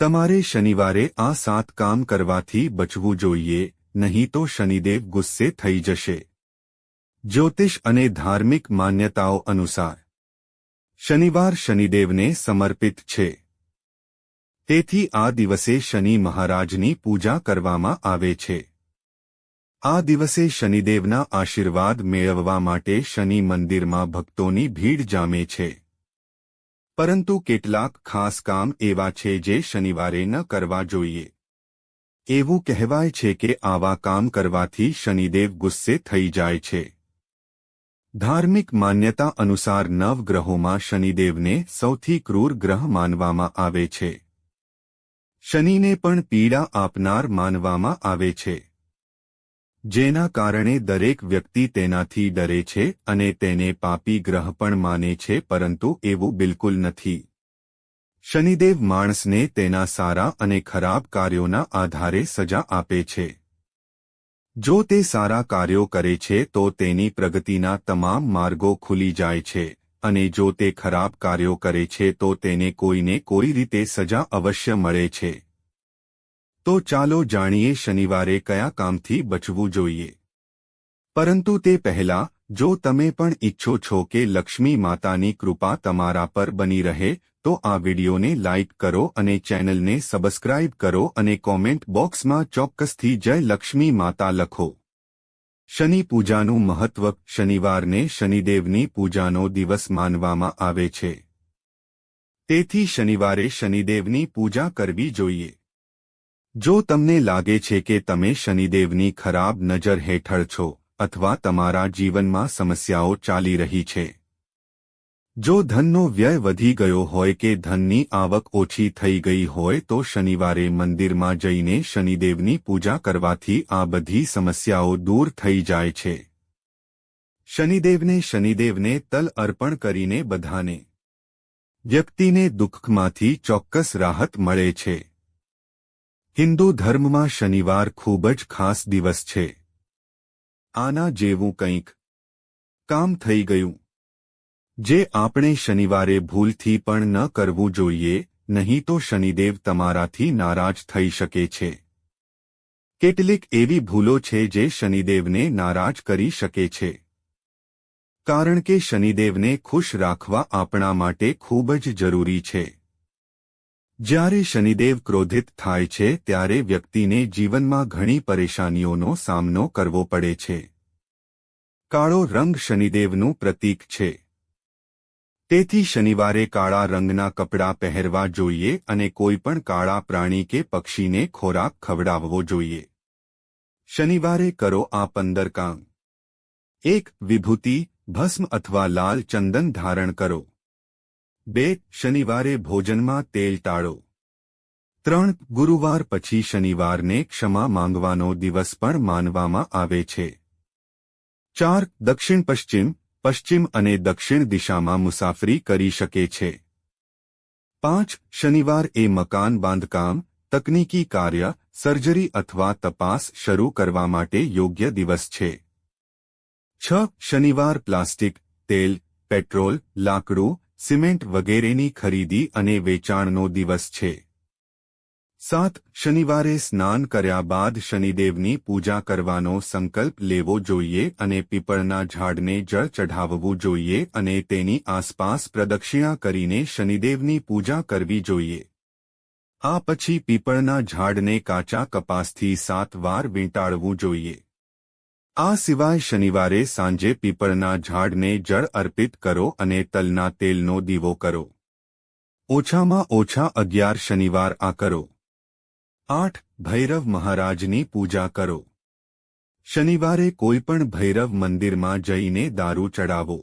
તમારે શનિવારે આ સાત કામ કરવાથી બચવું જોઈએ, નહીં તો શનિદેવ ગુસ્સે થઈ જશે. જ્યોતિષ અને ધાર્મિક માન્યતાઓ અનુસાર. શનિવાર શનિદેવને સમર્પિત છે. તેથી આ દિવસે શનિ મહારાજની પૂજા કરવામાં આવે છે. આ દિવસે શનિદેવના આશીર્વાદ મેળવવા માટે શનિ મંદિરમાં ભક્તોની ભીડ જામે છે. પરંતુ કેટલાક ખાસ કામ એવા છે જે શનિવારે ન કરવા જોઈએ. એવું કહેવાય છે કે આવા કામ કરવાથી શનિદેવ ગુસ્સે થઈ જાય છે. ધાર્મિક માન્યતા અનુસાર નવ ગ્રહોમાં શનિદેવને સૌથી ક્રૂર ગ્રહ માનવામાં આવે છે. શનિને પણ પીડા આપનાર માનવામાં આવે છે. જેના કારણે દરેક વ્યક્તિ તેનાથી ડરે છે અને તેને પાપી ગ્રહ પણ માને છે, પરંતુ એવું બિલકુલ નથી. શનિદેવ માણસને તેના સારા અને ખરાબ કાર્યોના આધારે સજા આપે છે. જો તે સારા કાર્યો કરે છે, તો તેની પ્રગતિના તમામ માર્ગો ખુલી જાય છે, અને જો તે ખરાબ કાર્યો કરે છે, તો તેને કોઈને કોઈ રીતે સજા અવશ્ય મળે છે. તો ચાલો જાણીએ શનિવારે કયા કામથી બચવું જોઈએ. પરંતુ તે પહેલા, જો તમે પણ ઈચ્છો છો કે લક્ષ્મી માતાની કૃપા તમારા પર બની રહે, તો આ વિડિયોને લાઇક કરો અને ચેનલને સબસ્ક્રાઇબ કરો અને કોમેન્ટ બોક્સમાં ચોક્કસથી જય લક્ષ્મી માતા લખો. શનિ પૂજાનું મહત્વ શનિવારને શનિદેવની પૂજાનો દિવસ માનવામાં આવે છે. તેથી શનિવારે શનિદેવની પૂજા કરવી જોઈએ. જો તમને લાગે છે કે તમે શનિદેવની ખરાબ નજર હેઠળ છો અથવા તમારા જીવનમાં સમસ્યાઓ ચાલી રહી છે. જો ધનનો વ્યય વધી ગયો હોય કે ધનની આવક ઓછી થઈ ગઈ હોય તો શનિવારે મંદિરમાં જઈને શનિદેવની પૂજા કરવાથી આ બધી સમસ્યાઓ દૂર થઈ જાય છે. શનિદેવને શનિદેવને તલ અર્પણ કરીને બધાને વ્યક્તિને દુઃખમાંથી ચોક્કસ રાહત મળે છે. હિન્દુ ધર્મમાં શનિવાર ખૂબ જ ખાસ દિવસ છે. આના જેવું કંઈક કામ થઈ ગયું. જે આપણે શનિવારે ભૂલથી પણ ન કરવું જોઈએ, નહીં તો શનિદેવ તમારાથી નારાજ થઈ શકે છે. કેટલીક એવી ભૂલો છે જે શનિદેવને નારાજ કરી શકે છે. કારણ કે શનિદેવને ખુશ રાખવા આપણા માટે ખૂબ જ જરૂરી છે. જ્યારે શનિદેવ ક્રોધિત થાય છે ત્યારે વ્યક્તિને જીવનમાં ઘણી પરેશાનીઓનો સામનો કરવો પડે છે. કાળો રંગ શનિદેવનું પ્રતીક છે. તેથી શનિવારે કાળા રંગના કપડાં પહેરવા જોઈએ અને કોઈપણ કાળા પ્રાણી કે પક્ષીને ખોરાક ખવડાવવો જોઈએ. શનિવારે કરો આ પંદર કામ એક વિભૂતિ, ભસ્મ અથવા લાલ ચંદન ધારણ કરો. બે, શનિવારે ભોજનમાં તેલ ટાળો. ત્રણ, ગુરુવાર પછી શનિવારને ક્ષમા માંગવાનો દિવસ પણ માનવામાં આવે છે. ચાર, દક્ષિણ પશ્ચિમ પશ્ચિમ અને દક્ષિણ દિશામાં મુસાફરી કરી શકે છે. પાંચ, શનિવાર એ મકાન બાંધકામ, તકનીકી કાર્ય, સર્જરી અથવા તપાસ શરૂ કરવા માટે યોગ્ય દિવસ છે. છ, શનિવાર પ્લાસ્ટિક, તેલ, પેટ્રોલ, લાકડું સિમેન્ટ વગેરેની ખરીદી અને વેચાણનો દિવસ છે. સાત, શનિવારે સ્નાન કર્યા બાદ શનિદેવની પૂજા કરવાનો સંકલ્પ લેવો જોઈએ અને પીપળના ઝાડને જળ ચઢાવવું જોઈએ અને તેની આસપાસ પ્રદક્ષિણા કરીને શનિદેવની પૂજા કરવી જોઈએ. આ પછી પીપળના ઝાડને કાચા કપાસથી સાત વાર વીંટાળવું જોઈએ. આ સિવાય શનિવારે સાંજે પીપળના ઝાડને જળ અર્પિત કરો અને તલના તેલનો દીવો કરો. ઓછામાં ઓછા અગિયાર શનિવાર આ કરો. આઠ, ભૈરવ મહારાજની પૂજા કરો. શનિવારે કોઈપણ ભૈરવ મંદિરમાં જઈને દારૂ ચડાવો.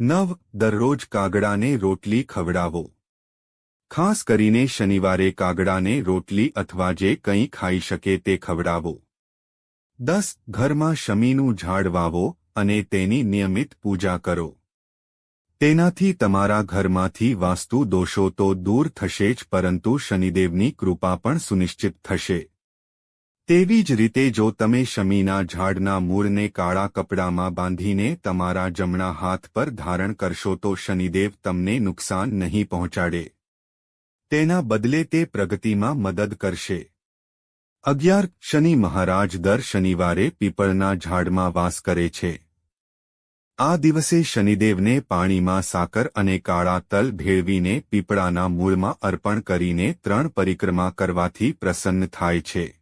નવ, દરરોજ કાગડાને રોટલી ખવડાવો. ખાસ કરીને શનિવારે કાગડાને રોટલી અથવા જે કંઈ ખાઈ શકે તે ખવડાવો. દસ ઘરમાં શમીનું ઝાડ વાવો અને તેની નિયમિત પૂજા કરો. તેનાથી તમારા ઘરમાંથી વાસ્તુ દોષો તો દૂર થશે જ પરંતુ શનિદેવની કૃપા પણ સુનિશ્ચિત થશે. તેવી જ રીતે જો તમે શમીના ઝાડના મૂળને કાળા કપડામાં બાંધીને તમારા જમણા હાથ પર ધારણ કરશો તો શનિદેવ તમને નુકસાન નહીં પહોંચાડે. તેના બદલે તે પ્રગતિમાં મદદ કરશે. અગિયાર શનિ મહારાજ દર શનિવારે પીપળના ઝાડમાં વાસ કરે છે. આ દિવસે શનિદેવને પાણીમાં સાકર અને કાળા તલ ભેળવીને પીપળાના મૂળમાં અર્પણ કરીને ત્રણ પરિક્રમા કરવાથી પ્રસન્ન થાય છે.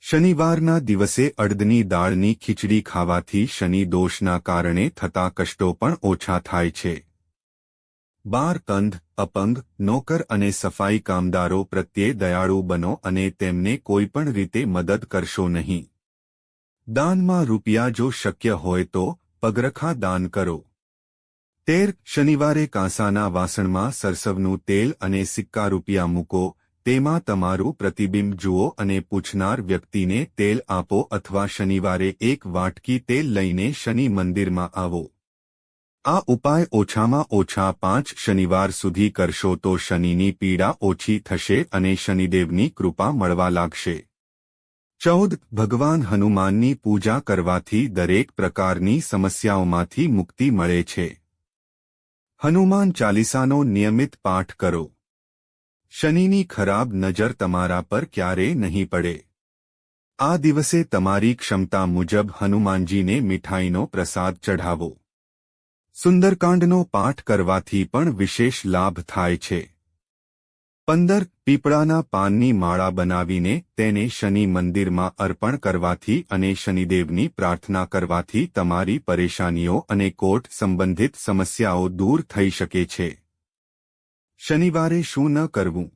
શનિવારના દિવસે અડદની દાળની ખીચડી ખાવાથી શનિ દોષના કારણે થતા કષ્ટો પણ ઓછા થાય છે. બાર કંધ, અપંગ, નોકર અને સફાઈ કામદારો પ્રત્યે દયાળુ બનો અને તેમને કોઈપણ રીતે મદદ કરશો નહીં. દાનમાં રૂપિયા જો શક્ય હોય તો પગરખા દાન કરો. તેર, શનિવારે કાંસાના વાસણમાં સરસવનું તેલ અને સિક્કા રૂપિયા મૂકો, તેમાં તમારું પ્રતિબિંબ જુઓ અને પૂછનાર વ્યક્તિને તેલ આપો અથવા શનિવારે એક વાટકી તેલ લઈને શનિ મંદિરમાં આવો. આ ઉપાય ઓછામાં ઓછા પાંચ શનિવાર સુધી કરશો તો શનિની પીડા ઓછી થશે અને શનિદેવની કૃપા મળવા લાગશે. ચૌદ, ભગવાન હનુમાનની પૂજા કરવાથી દરેક પ્રકારની સમસ્યાઓમાંથી મુક્તિ મળે છે. હનુમાન ચાલીસાનો નિયમિત પાઠ કરો. શનિની ખરાબ નજર તમારા પર ક્યારે નહીં પડે. આ દિવસે તમારી ક્ષમતા મુજબ હનુમાનજીને મીઠાઈનો પ્રસાદ ચઢાવો. સુંદરકાંડનો પાઠ કરવાથી પણ વિશેષ લાભ થાય છે. પંદર પીપળાના પાનની માળા બનાવીને તેને શનિ મંદિરમાં અર્પણ કરવાથી અને શનિદેવની પ્રાર્થના કરવાથી તમારી પરેશાનીઓ અને કોર્ટ સંબંધિત સમસ્યાઓ દૂર થઈ શકે છે. શનિવારે શું ન કરવું?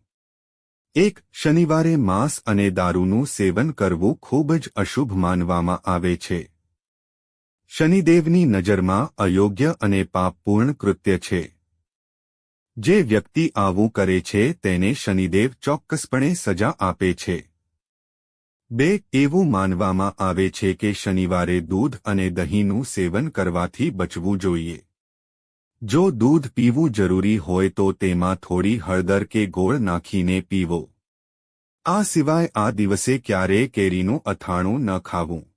એક, શનિવારે માંસ અને દારૂનું સેવન કરવું ખૂબ જ અશુભ માનવામાં આવે છે. શનિદેવની નજરમાં અયોગ્ય અને પાપપૂર્ણ કૃત્ય છે. જે વ્યક્તિ આવું કરે છે, તેને શનિદેવ ચોક્કસપણે સજા આપે છે. બે, એવું માનવામાં આવે છે કે શનિવારે દૂધ અને દહીંનું સેવન કરવાથી બચવું જોઈએ. જો દૂધ પીવું જરૂરી હોય તો તેમાં થોડી હળદર કે ગોળ નાખીને પીવો. આ સિવાય આ દિવસે ક્યારેય કેરીનું અથાણું ન ખાવું.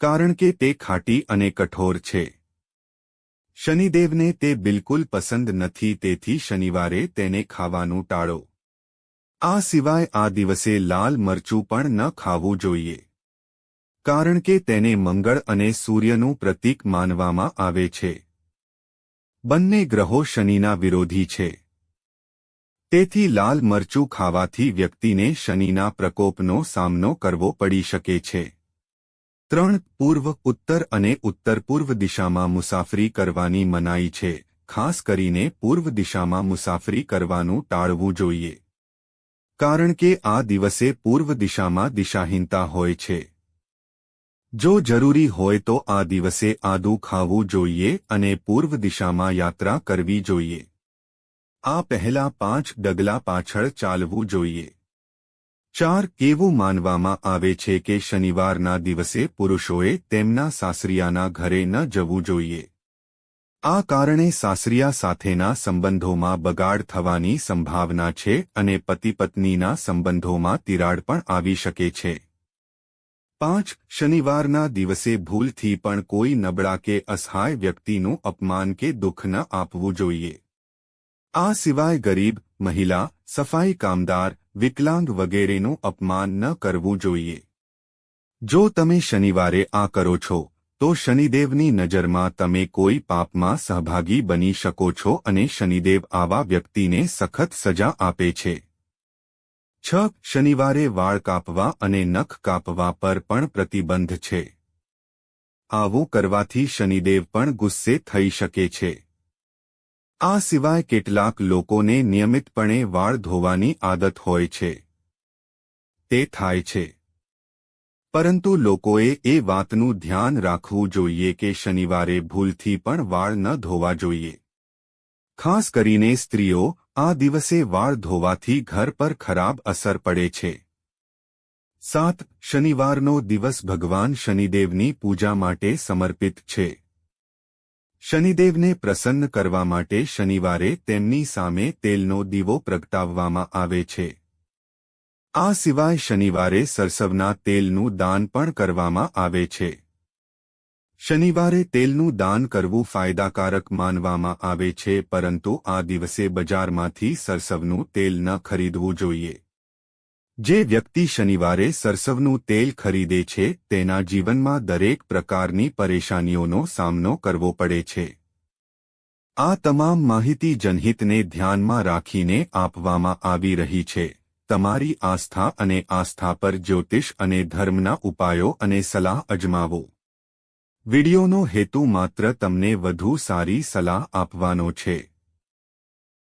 કારણ કે તે ખાટી અને કઠોર છે. શનિદેવને તે બિલકુલ પસંદ નથી, તેથી શનિવારે તેને ખાવાનું ટાળો. આ સિવાય આ દિવસે લાલ મરચું પણ ન ખાવું જોઈએ. કારણ કે તેને મંગળ અને સૂર્યનું પ્રતીક માનવામાં આવે છે. બંને ગ્રહો શનિના વિરોધી છે. તેથી લાલ મરચું ખાવાથી વ્યક્તિને શનિના પ્રકોપનો સામનો કરવો પડી શકે છે. ત્રણ પૂર્વ ઉત્તર અને ઉત્તર પૂર્વ દિશામાં મુસાફરી કરવાની મનાઈ છે. ખાસ કરીને પૂર્વ દિશામાં મુસાફરી કરવાનું ટાળવું જોઈએ. કારણ કે આ દિવસે પૂર્વ દિશામાં દિશાહીનતા હોય છે. જો જરૂરી હોય તો આ દિવસે આદુ ખાવું જોઈએ અને પૂર્વ દિશામાં યાત્રા કરવી જોઈએ. આ પહેલા પાંચ ડગલા પાછળ ચાલવું જોઈએ. ચાર એવું માનવામાં આવે છે કે શનિવારના દિવસે પુરુષોએ તેમના સાસરિયાના ઘરે ન જવું જોઈએ? આ કારણે સાસરિયા સાથેના સંબંધોમાં બગાડ થવાની સંભાવના છે અને પતિ પત્નીના સંબંધોમાં તિરાડ પણ આવી શકે છે. પાંચ, શનિવારના દિવસે ભૂલથી પણ કોઈ નબળા કે અસહાય વ્યક્તિનું અપમાન કે દુઃખ ન આપવું જોઈએ. આ સિવાય ગરીબ, મહિલા, સફાઈ કામદાર, વિકલાંગ વગેરેનું અપમાન ન કરવું જોઈએ. જો તમે શનિવારે આ કરો છો, તો શનિદેવની નજરમાં તમે કોઈ પાપમાં સહભાગી બની શકો છો અને શનિદેવ આવા વ્યક્તિને સખત સજા આપે છે. છ, શનિવારે વાળ કાપવા અને નખ કાપવા પર પણ પ્રતિબંધ છે. આવું કરવાથી શનિદેવ પણ ગુસ્સે થઈ શકે છે. આ સિવાય કેટલાક લોકોને નિયમિતપણે વાળ ધોવાની આદત હોય છે. તે થાય છે. પરંતુ લોકોએ એ વાતનું ધ્યાન રાખવું જોઈએ કે શનિવારે ભૂલથી પણ વાળ ન ધોવા જોઈએ. ખાસ કરીને સ્ત્રીઓ આ દિવસે વાળ ધોવાથી ઘર પર ખરાબ અસર પડે છે. સાત, શનિવારનો દિવસ ભગવાન શનિદેવની પૂજા માટે સમર્પિત છે. શનિદેવને પ્રસન્ન કરવા માટે શનિવારે તેમની સામે તેલનો દીવો પ્રગટાવવામાં આવે છે. આ સિવાય શનિવારે સરસવના તેલનું દાન પણ કરવામાં આવે છે. શનિવારે તેલનું દાન કરવું ફાયદાકારક માનવામાં આવે છે, પરંતુ આ દિવસે બજારમાંથી સરસવનું તેલ ન ખરીદવું જોઈએ. જે વ્યક્તિ શનિવારે સરસવનું તેલ ખરીદે છે, તેના જીવનમાં દરેક પ્રકારની પરેશાનીઓનો સામનો કરવો પડે છે. આ તમામ માહિતી જનહિતને ધ્યાનમાં રાખીને આપવામાં આવી રહી છે. તમારી આસ્થા અને આસ્થા પર જ્યોતિષ અને ધર્મના ઉપાયો અને સલાહ અજમાવો. વિડિયોનો હેતુ માત્ર તમને વધુ સારી સલાહ આપવાનો છે.